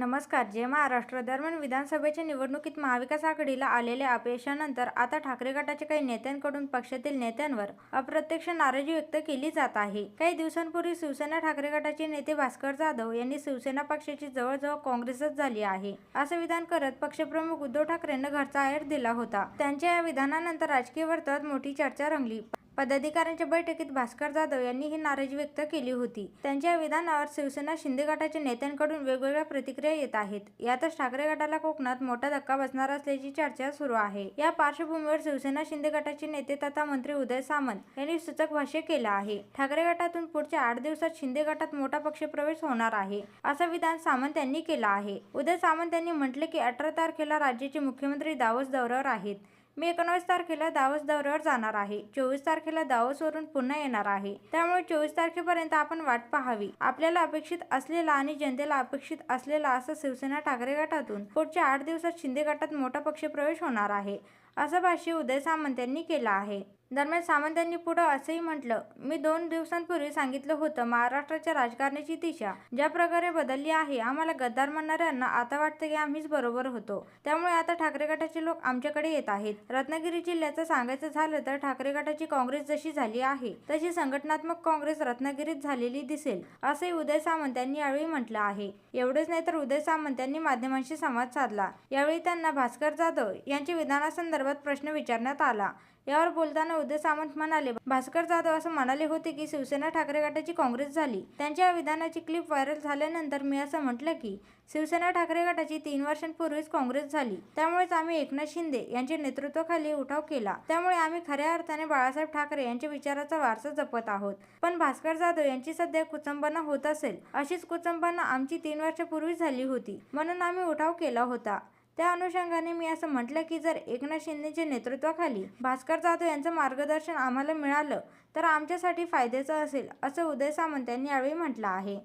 नमस्कार. जय महाराष्ट्र दरम्यान विधानसभेच्या निवडणुकीत महाविकास आघाडीला आलेल्या अपयशानंतर आता ठाकरे गटाच्या काही नेत्यांकडून पक्षातील नेत्यांवर अप्रत्यक्ष नाराजी व्यक्त केली जात आहे. काही दिवसांपूर्वी शिवसेना ठाकरे गटाचे नेते भास्कर जाधव यांनी शिवसेना पक्षाची जवळजवळ काँग्रेसच झाली आहे. असं विधान करत पक्षप्रमुख उद्धव ठाकरेंना घरचा आहेर दिला होता. त्यांच्या या विधानानंतर राजकीय वर्तुळात मोठी चर्चा रंगली. पदाधिकाऱ्यांच्या बैठकीत भास्कर जाधव यांनी ही नाराजी व्यक्त केली होती. त्यांच्या विधानावर शिवसेना शिंदे गटाच्या नेत्यांकडून वेगवेगळ्या प्रतिक्रिया येत आहेत. यातच ठाकरे गटाला कोकणात मोठा धक्का बसणार असल्याची चर्चा सुरू आहे. या पार्श्वभूमीवर शिवसेना शिंदे गटाचे नेते तथा मंत्री उदय सामंत यांनी सूचक भाष्य केलं आहे. ठाकरे गटातून पुढच्या आठ दिवसात शिंदे गटात मोठा पक्षप्रवेश होणार आहे असं विधान सामंत यांनी केलं आहे. उदय सामंत यांनी म्हटले की अठरा तारखेला राज्याचे मुख्यमंत्री दावस दौऱ्यावर आहेत. मी एकोणावीस तारखेला दावस दौऱ्यावर जाणार आहे. चोवीस तारखेला दावसवरून पुन्हा येणार आहे. त्यामुळे चोवीस तारखेपर्यंत आपण वाट पाहावी. आपल्याला अपेक्षित असलेला आणि जनतेला अपेक्षित असलेला असं शिवसेना ठाकरे गटातून पुढच्या आठ दिवसात शिंदे गटात मोठा पक्षप्रवेश होणार आहे असं भाष्य उदय सामंत यांनी केलं आहे. दरम्यान सामंत यांनी पुढं असंही म्हटलं मी दोन दिवसांपूर्वी सांगितलं होतं महाराष्ट्राच्या राजकारणाची दिशा ज्या प्रकारे बदलली आहे आम्हाला गद्दार म्हणणाऱ्यांना आता वाटतं की आम्हीच बरोबर होतो. त्यामुळे आता ठाकरे गटाचे लोक आमच्याकडे येत आहेत. रत्नागिरी जिल्ह्याचं सांगायचं झालं तर ठाकरे गटाची काँग्रेस जशी झाली आहे तशी संघटनात्मक काँग्रेस रत्नागिरीत झालेली दिसेल असंही उदय सामंत यांनी यावेळी म्हटलं आहे. एवढेच नाही तर उदय सामंत यांनी माध्यमांशी संवाद साधला. यावेळी त्यांना भास्कर जाधव यांच्या विधानासंदर्भात प्रश्न विचारण्यात आला. यावर बोलताना उदय सामंत म्हणाले भास्कर जाधव असं म्हणाले होते की शिवसेना ठाकरे गटाची काँग्रेस झाली. त्यांच्या विधानाची क्लिप व्हायरल झाल्यानंतर मी असं म्हटलं की शिवसेना ठाकरे गटाची तीन वर्षांपूर्वीच काँग्रेस झाली. त्यामुळेच आम्ही एकनाथ शिंदे यांच्या नेतृत्वाखाली उठाव केला. त्यामुळे आम्ही खऱ्या अर्थाने बाळासाहेब ठाकरे यांच्या विचाराचा वारसा जपत आहोत. पण भास्कर जाधव यांची सध्या कुचंबना होत असेल अशीच कुचंबना आमची तीन वर्षापूर्वी झाली होती. म्हणून आम्ही उठाव केला होता. त्या अनुषंगाने मी असं म्हटलं की जर एकनाथ शिंदेच्या नेतृत्वाखाली भास्कर जाधव यांचं मार्गदर्शन आम्हाला मिळालं तर आमच्यासाठी फायद्याचं असेल असं उदय सामंत यांनी यावेळी म्हटलं आहे.